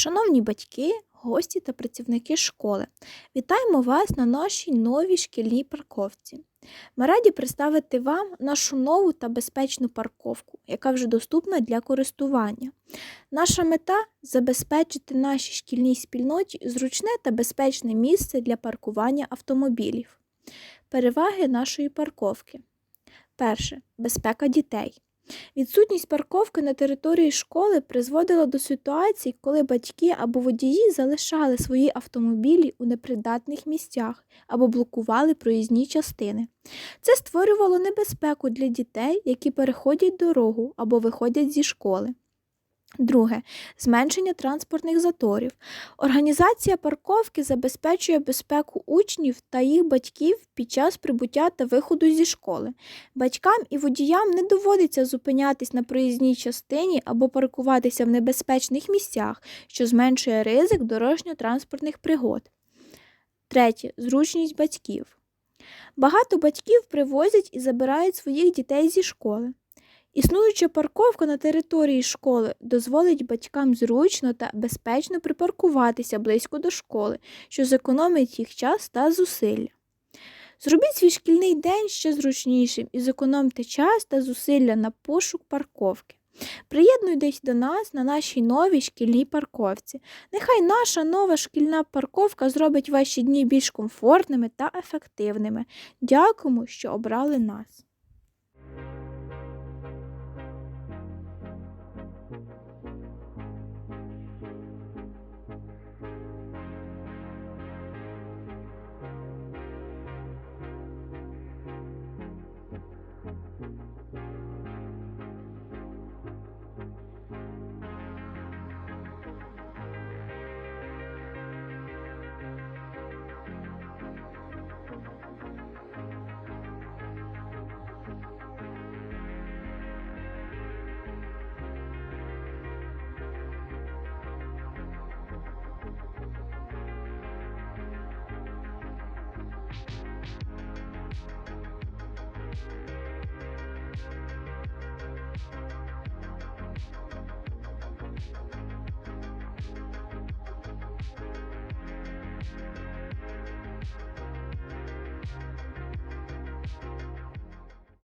Шановні батьки, гості та працівники школи, вітаємо вас на нашій новій шкільній парковці. Ми раді представити вам нашу нову та безпечну парковку, яка вже доступна для користування. Наша мета забезпечити нашій шкільній спільноті зручне та безпечне місце для паркування автомобілів. Переваги нашої парковки. Перше безпека дітей. Відсутність парковки на території школи призводила до ситуацій, коли батьки або водії залишали свої автомобілі у непридатних місцях або блокували проїзні частини. Це створювало небезпеку для дітей, які переходять дорогу або виходять зі школи. Друге зменшення транспортних заторів. Організація парковки забезпечує безпеку учнів та їх батьків під час прибуття та виходу зі школи. Батькам і водіям не доводиться зупинятись на проїзній частині або паркуватися в небезпечних місцях, що зменшує ризик дорожньо-транспортних пригод. Третє зручність батьків. Багато батьків привозять і забирають своїх дітей зі школи. Існуюча парковка на території школи дозволить батькам зручно та безпечно припаркуватися близько до школи, що зекономить їх час та зусилля. Зробіть свій шкільний день ще зручнішим і зекономте час та зусилля на пошук парковки. Приєднуйтесь до нас на нашій новій шкільній парковці. Нехай наша нова шкільна парковка зробить ваші дні більш комфортними та ефективними. Дякуємо, що обрали нас.